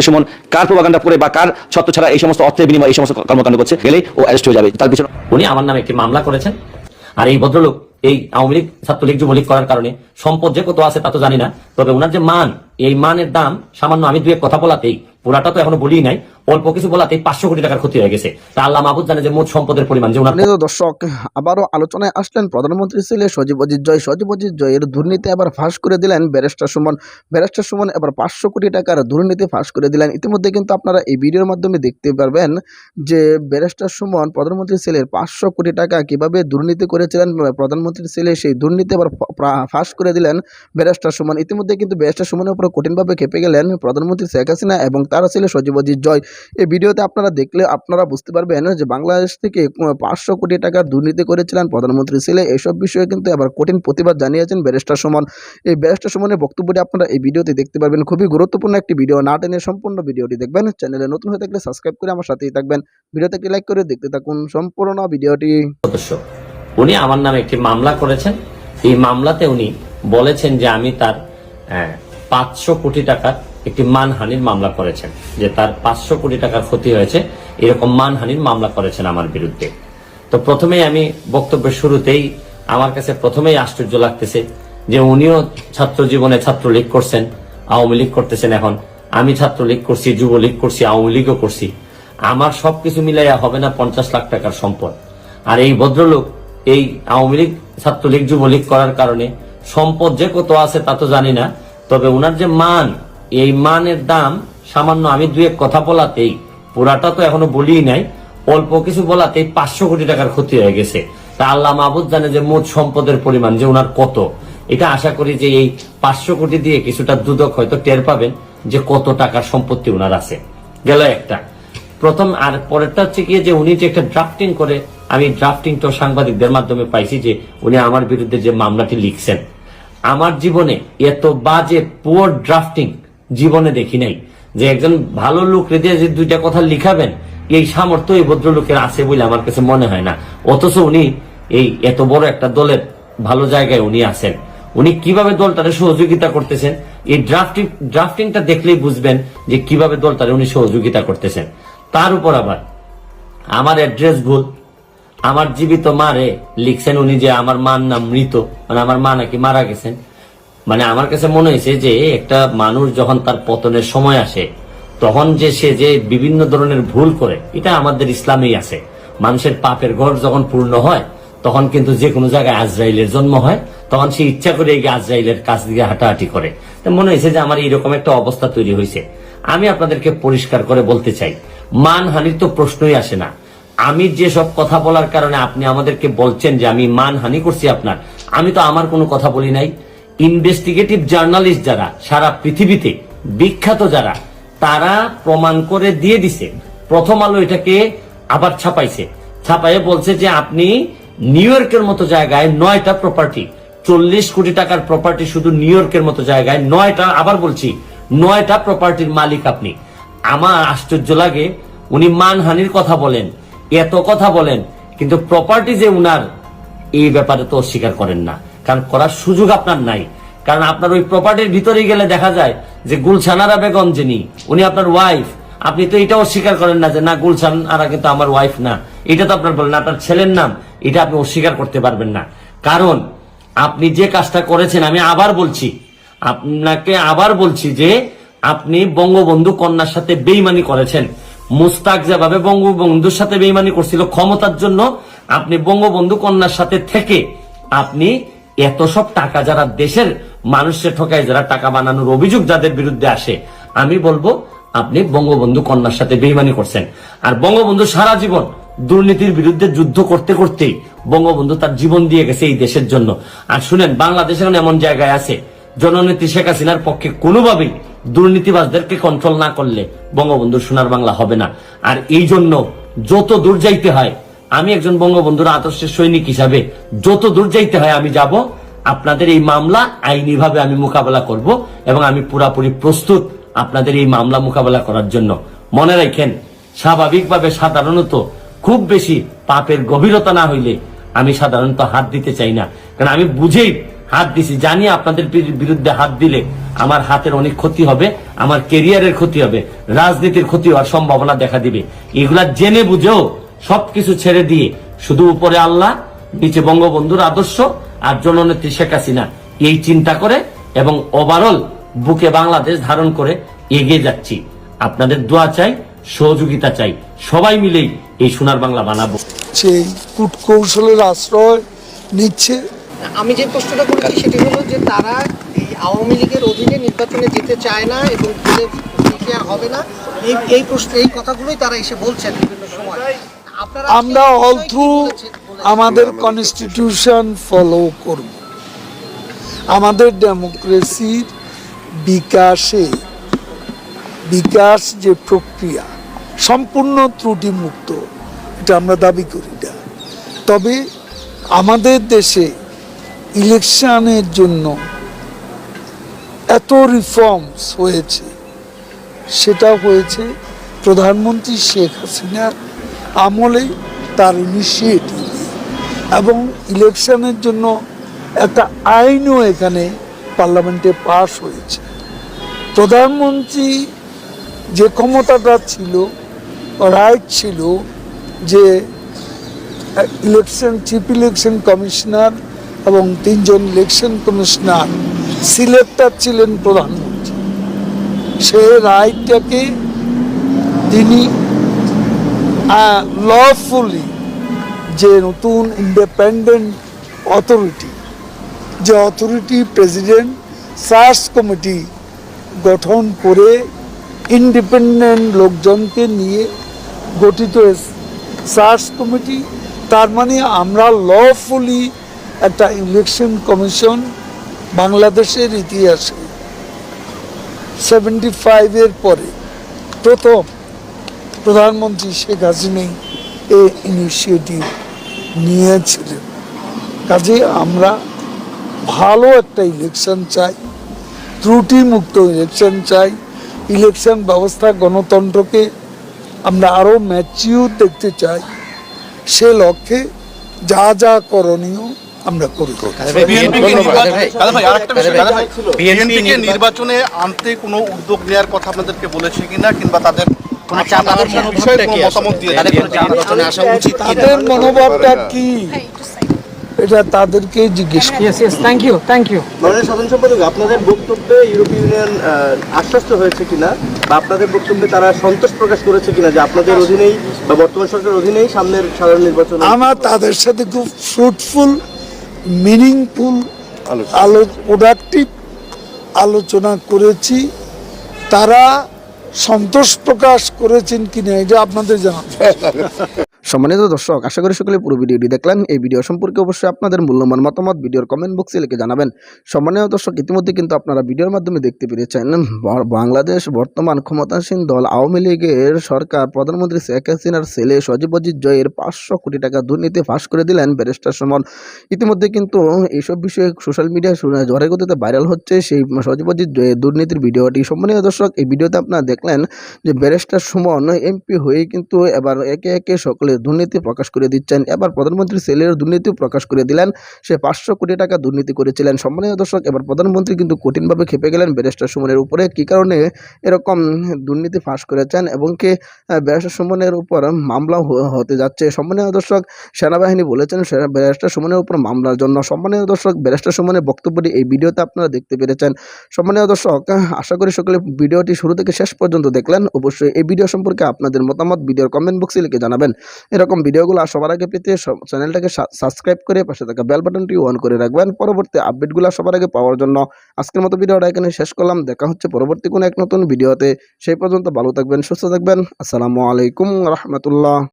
সুমন কার propaganda করে বা কার ছত্র ছাড়া এই সমস্ত অর্থের বিনিময় এই সমস্ত কর্মকাণ্ড করছে? গেলে ও অ্যারেস্ট হয়ে যাবে। তার পিছনে উনি আমার নামে একটি মামলা করেছেন। আর এই ভদ্রলোক, এই আওয়ামী লীগ ছাত্রলীগ, যুবলীগ করার কারণে সম্পদ যে কত আছে তা তো জানি না। তবে ওনার যে মান, এই মানের দাম সামান্য আমি দুই এক কথা বলাতেই পুরাটা তো এখনও বলি নাই। অল্প কিছু বলাতেই পাঁচশো কোটি টাকার ক্ষতি হয়ে গেছে। তা আল্লাহ মাহবুদ জানে যে মোট সম্পদের পরিমাণ যে দর্শক, আবারও আলোচনায় আসলেন প্রধানমন্ত্রী ছেলে সজীব অজিত জয়। সজীব অজিত এর দুর্নীতি আবার ফাঁস করে দিলেন ব্যারিস্টার সুমন। ব্যারিস্টার সুমন এবার পাঁচশো কোটি টাকার দুর্নীতি ফাঁস করে দিলেন। ইতিমধ্যে কিন্তু আপনারা এই ভিডিওর মাধ্যমে দেখতে পারবেন যে ব্যারিস্টার সুমন প্রধানমন্ত্রী ছেলের পাঁচশো কোটি টাকা কীভাবে দুর্নীতি করেছিলেন। প্রধানমন্ত্রী ছেলে সেই দুর্নীতি আবার ফাঁস করে দিলেন ব্যারিস্টার সুমন। ইতিমধ্যে কিন্তু ব্যারিস্টার সুমনের উপর কঠিনভাবে খেপে গেলেন প্রধানমন্ত্রী শেখ হাসিনা এবং তার ছেলে সজীব অজিত জয়। এই ভিডিওতে আপনারা দেখলে আপনারা বুঝতে পারবেন যে বাংলাদেশ থেকে পাঁচশো কোটি টাকার দুর্নীতি করেছিলেন প্রধানমন্ত্রী ছেলে এসব বিষয়ে কিন্তু আবার কঠিন প্রতিবাদ জানিয়েছেন ব্যারিস্টার সুমন। এই ব্যারিস্টার সুমনের বক্তব্যটি আপনারা এই ভিডিওতে দেখতে পারবেন। খুবই গুরুত্বপূর্ণ একটি ভিডিও। না টেনে সম্পূর্ণ ভিডিওটি দেখবেন। চ্যানেলে নতুন হয়ে থাকলে সাবস্ক্রাইব করে আমার সাথেই থাকবেন। ভিডিওতে একটি লাইক করে দেখতে থাকুন সম্পূর্ণ ভিডিওটি। সদস্য, উনি আমার নামে একটি মামলা করেছেন। এই মামলাতে উনি বলেছেন যে আমি তার পাঁচশো কোটি টাকার একটি মানহানির মামলা করেছেন, যে তার পাঁচশো কোটি টাকার ক্ষতি হয়েছে, এরকম মানহানির মামলা করেছেন আমার বিরুদ্ধে। তো প্রথমেই আমি বক্তব্যের শুরুতেই আমার কাছে প্রথমেই আশ্চর্য লাগতেছে যে উনিও ছাত্র জীবনে ছাত্রলীগ করছেন, আওয়ামী লীগ করতেছেন এখন। আমি ছাত্রলীগ করছি, যুবলীগ করছি, আওয়ামী লীগও করছি। আমার সবকিছু মিলাইয়া হবে না পঞ্চাশ লাখ টাকার সম্পদ। আর এই ভদ্রলোক, এই আওয়ামী লীগ, ছাত্রলীগ, যুবলীগ করার কারণে সম্পদ যে কত আছে তা তো জানি না, তবে ওনার যে মান এই মানের দাম সামান্য আমি দুই এক কথা বলাতেই, পুরাটা তো এখনও বলি নাই, অল্প কিছু বলাতেই পাঁচশো কোটি টাকার ক্ষতি হয়ে গেছে। তা আল্লাহ মাহবুদ জানে যে মোট সম্পদের পরিমাণ, যে ওনার কত। এটা আশা করি যে এই পাঁচশো কোটি দিয়ে কিছুটা দুদক হয়তো টের পাবেন যে কত টাকার সম্পত্তি ওনার আছে। গেল একটা। প্রথম আর পরেরটা হচ্ছে গিয়ে যে উনি যে একটা ড্রাফটিং করে, আমি ড্রাফটিং তো সাংবাদিকদের মাধ্যমে পাইছি যে উনি আমার বিরুদ্ধে যে মামলাটি লিখছেন। আমার জীবনে এত বাজে পুয়ার ড্রাফটিং জীবনে দেখি নাই। যে একজন ভালো লোক রেদে যে দুইটা কথা লিখাবেন, এই সামর্থ্য এই ভদ্রলোকের আছে বলে আমার কাছে মনে হয় না। অথচ উনি এই এত বড় একটা দলের ভালো জায়গায় উনি আছেন। উনি কীভাবে দলটারে সহযোগিতা করতেছেন? এই ড্রাফটিং ড্রাফটিংটা দেখলেই বুঝবেন যে কীভাবে দলটারে উনি সহযোগিতা করতেছেন। তার উপর আবার আমার অ্যাড্রেস ভুল। আমার জীবিত মারে লিখছেন উনি যে আমার মার নাম মৃত মানে আমার মা নাকি মারা গেছেন। মানে আমার কাছে মনে হয়েছে যে একটা মানুষ যখন তার পতনের সময় আসে, তখন যে সে যে বিভিন্ন ধরনের ভুল করে, এটা আমাদের ইসলামেই আছে। মানুষের পাপের ঘর যখন পূর্ণ হয়, তখন কিন্তু যে কোনো জায়গায় আজরাইলের জন্ম হয়, তখন সে ইচ্ছা করে এই আজরাইলের কাছ দিকে হাঁটাহাঁটি করে। মনে হয়েছে যে আমার এইরকম একটা অবস্থা তৈরি হয়েছে। আমি আপনাদেরকে পরিষ্কার করে বলতে চাই, মানহানির তো প্রশ্নই আসে না। আমি যেসব কথা বলার কারণে আপনি আমাদেরকে বলছেন যে আমি মানহানি করছি আপনার, আমি তো আমার কোনো কথা বলি নাই। ইনভেস্টিগেটিভ জার্নালিস্ট যারা, সারা পৃথিবীতে, বিখ্যাত যারা, তারা প্রমাণ করে দিয়ে দিছে। প্রথম আলো এটাকে আবার ছাপাইছে। ছাপাইয়ে বলছে যে আপনি নিউ ইয়র্কের মতো জায়গায় নয়টা প্রপার্টি চল্লিশ কোটি টাকার প্রপার্টি শুধু নিউ ইয়র্কের মতো জায়গায় নয়টা, আবার বলছি, নয়টা প্রপার্টির মালিক আপনি। আমার আশ্চর্য লাগে, উনি মানহানির কথা বলেন, এত কথা বলেন, কিন্তু প্রপার্টি যে উনার, এই ব্যাপারে তো অস্বীকার করেন না। কারণ করার সুযোগ আপনার নাই। কারণ আপনার ওই প্রপার্টির ভিতরে গেলে দেখা যায় যে গুলশানারা বেগম যিনি, উনি আপনার ওয়াইফ আপনি তো এটা অস্বীকার করেন না যে, না, গুলশান আরা কিন্তু আমার ওয়াইফ না। এটা তো আপনার বলেন, আপনার ছেলের নাম, এটা আপনি অস্বীকার করতে পারবেন না। কারণ আপনি যে কাজটা করেছেন, আমি আবার বলছি, আপনাকে আবার বলছি যে, আপনি বঙ্গবন্ধু কন্যার সাথে বেইমানি করেছেন। মুস্তাক যেভাবে বঙ্গবন্ধুর সাথে বেইমানি করছিল ক্ষমতার জন্য, আপনি বঙ্গবন্ধু কন্যার সাথে থেকে আপনি এত সব টাকা যারা দেশের মানুষের ঠকায়, যারা টাকা বানানোর অভিযোগ যাদের বিরুদ্ধে আসে, আমি বলব আপনি বঙ্গবন্ধু কন্যার সাথে বেইমানি করছেন। আর বঙ্গবন্ধু সারা জীবন দুর্নীতির বিরুদ্ধে যুদ্ধ করতে করতেই বঙ্গবন্ধু তার জীবন দিয়ে গেছে এই দেশের জন্য। আর শুনেন, বাংলাদেশ এখন এমন জায়গায় আছে, জননেত্রী শেখ হাসিনার পক্ষে কোনোভাবেই দুর্নীতিবাজদেরকে কন্ট্রোল না করলে বঙ্গবন্ধু সোনার বাংলা হবে না। আর এই জন্য যত দূর যাইতে হয় আমি একজন বঙ্গবন্ধুর আদর্শের সৈনিক হিসাবে যত দূর যাইতে হয় আমি যাব, আপনাদের এই মামলা আইনিভাবে আমি মোকাবেলা করব এবং আমি পুরাপুরি প্রস্তুত আপনাদের এই মামলা মোকাবেলা করার জন্য। মনে রাখেন, স্বাভাবিকভাবে সাধারণত খুব বেশি পাপের গভীরতা না হইলে আমি সাধারণত হাত দিতে চাই না। কারণ আমি বুঝেই হাত দিছি, জানি আপনাদের বিরুদ্ধে হাত দিলে আমার হাতের অনেক ক্ষতি হবে, আমার কেরিয়ারের ক্ষতি হবে, রাজনীতির ক্ষতি হওয়ার সম্ভাবনা দেখা দিবে। এগুলা জেনে বুঝেও সবকিছু ছেড়ে দিয়ে শুধু উপরে আল্লাহ নিচে বঙ্গবন্ধুর আদর্শ আর জননেত্রী শেখ হাসিনা। এই চিন্তা করে এবং ওভারঅল বুকে বাংলাদেশ ধারণ করে এগিয়ে যাচ্ছি। আপনাদের দোয়া চাই সহযোগিতা চাই। সবাই মিলেই এই সোনার বাংলা বানাবো। সেই কূটকৌশলের আশ্রয় নিচ্ছে। আমি যে প্রশ্নটা করেছি সেটি হলো যে তারা এই আওয়ামী লীগের অধীনে নির্বাচনে যেতে চায় না এবং হবে না। এই এই প্রশ্ন এই কথাগুলোই তারা এসে বলছেন বিভিন্ন সময়। আমরা অল থ্রু? আমাদের কনস্টিটিউশন ফলো করব আমাদের ডেমোক্রেসির বিকাশে বিকাশ যে প্রক্রিয়া সম্পূর্ণ ত্রুটিমুক্ত এটা আমরা দাবি করি না তবে আমাদের দেশে ইলেকশনের জন্য এত রিফর্মস হয়েছে সেটা হয়েছে প্রধানমন্ত্রী শেখ হাসিনার আমলে তার ইনিশিয়েটিভ এবং ইলেকশনের জন্য একটা আইনও এখানে পার্লামেন্টে পাশ হয়েছে। প্রধানমন্ত্রী যে ক্ষমতাটা ছিল রাইট ছিল, যে ইলেকশন চিফ ইলেকশন কমিশনার এবং তিনজন ইলেকশন কমিশনার সিলেক্টার ছিলেন প্রধানমন্ত্রী। সে রাইটটাকে তিনি লফুলি যে নতুন ইন্ডিপেন্ডেন্ট অথরিটি যে অথরিটি প্রেসিডেন্ট সার্চ কমিটি গঠন করে ইন্ডিপেন্ডেন্ট লোকজনকে নিয়ে গঠিত সার্চ কমিটি তার মানে আমরা লফুলি একটা ইলেকশন কমিশন বাংলাদেশের ইতিহাসে সেভেন্টি ফাইভের পরে প্রথম প্রধানমন্ত্রী শেখ হাসিনাই এই ইনিশিয়েটিভ নিয়েছিলেন। কাজে আমরা ভালো একটা ইলেকশন চাই ত্রুটিমুক্ত ইলেকশন চাই। ইলেকশন ব্যবস্থা গণতন্ত্রকে আমরা আরও ম্যাচিউর দেখতে চাই। সে লক্ষ্যে যা যা করণীয় আমরা করি। বিএনপিকে নির্বাচনে আনতে কোনো উদ্যোগ নেওয়ার কথা আপনাদেরকে বলেছে কিনা কিংবা তাদের কোনো তাদের সাধারণ মনোভাবটা বিষয়ে কোনো মতামত দিয়ে তাদের কোনো আলোচনায় আসা উচিত কি তাদের মনোভাবটা কি? এটা তাদেরকে জিজ্ঞেস thank you, thank you. মাননীয় সাধারণ সম্পাদক আপনাদের বক্তব্যে ইউরোপীয় ইউনিয়ন আশ্বস্ত হয়েছে কিনা? বা আপনাদের বক্তব্যে তারা সন্তোষ প্রকাশ করেছে কিনা যে আপনাদের অধীনেই বা বর্তমান সরকারের অধীনেই সামনের সাধারণ নির্বাচন আমার তাদের সাথে খুব ফ্রুটফুল মিনিংফুল আলো প্রোডাক্টিভ আলোচনা করেছি। তারা সন্তোষ প্রকাশ করেছেন কিনা এটা আপনাদের হবে। সম্মানিত দর্শক, আশা করি সকলে পুরো ভিডিওটি দেখলেন। এই ভিডিও সম্পর্কে অবশ্যই আপনাদের মূল্যবান মতামত ভিডিওর কমেন্ট বক্সে লিখে জানাবেন। সম্মানীয় দর্শক, ইতিমধ্যে কিন্তু আপনারা ভিডিওর মাধ্যমে দেখতে পেরেছেন বাংলাদেশ বর্তমান ক্ষমতাসীন দল আওয়ামী লীগের সরকার প্রধানমন্ত্রী শেখ হাসিনার ছেলে সজীব অজিত জয়ের পাঁচশো কোটি টাকা দুর্নীতি ফাঁস করে দিলেন ব্যারিস্টার সুমন। ইতিমধ্যে কিন্তু এইসব বিষয়ে সোশ্যাল মিডিয়ায় ঝড়ের গতিতে ভাইরাল হচ্ছে সেই সজীব অজিত জয়ের দুর্নীতির ভিডিওটি। সম্মানীয় দর্শক, এই ভিডিওতে আপনারা দেখলেন যে ব্যারিস্টার সুমন এমপি হয়ে কিন্তু এবার একে একে সকলে দুর্নীতি প্রকাশ করে দিচ্ছেন। এবার প্রধানমন্ত্রী ছেলের দুর্নীতি প্রকাশ করে দিলেন। সে পাঁচশো কোটি টাকা দুর্নীতি করেছিলেন। সম্মানীয় দর্শক, এবার প্রধানমন্ত্রী কিন্তু কঠিনভাবে খেপে গেলেন ব্যারিস্টার সুমনের উপরে। কী কারণে এরকম দুর্নীতি ফাঁস করেছেন এবং কি ব্যারিস্টার সুমনের উপর মামলা হতে যাচ্ছে? সম্মানীয় দর্শক, সেনাবাহিনী বলেছেন ব্যারিস্টার সুমনের উপর মামলার জন্য। সম্মানীয় দর্শক, ব্যারিস্টার সুমনের বক্তব্যটি এই ভিডিওতে আপনারা দেখতে পেরেছেন। সম্মানীয় দর্শক, আশা করি সকলে ভিডিওটি শুরু থেকে শেষ পর্যন্ত দেখলেন। অবশ্যই এই ভিডিও সম্পর্কে আপনাদের মতামত ভিডিওর কমেন্ট বক্সে লিখে জানাবেন। এরকম ভিডিওগুলো সবার আগে পেতে চ্যানেলটাকে সাবস্ক্রাইব করে পাশে থাকা বেল বাটনটি অন করে রাখবেন। পরবর্তী আপডেটগুলো সবার আগে পাওয়ার জন্য আজকের মতো ভিডিওটা এখানে শেষ করলাম। দেখা হচ্ছে পরবর্তী কোনো এক নতুন ভিডিওতে। সেই পর্যন্ত ভালো থাকবেন, সুস্থ থাকবেন। আসসালামু আলাইকুম রহমতুল্লাহ।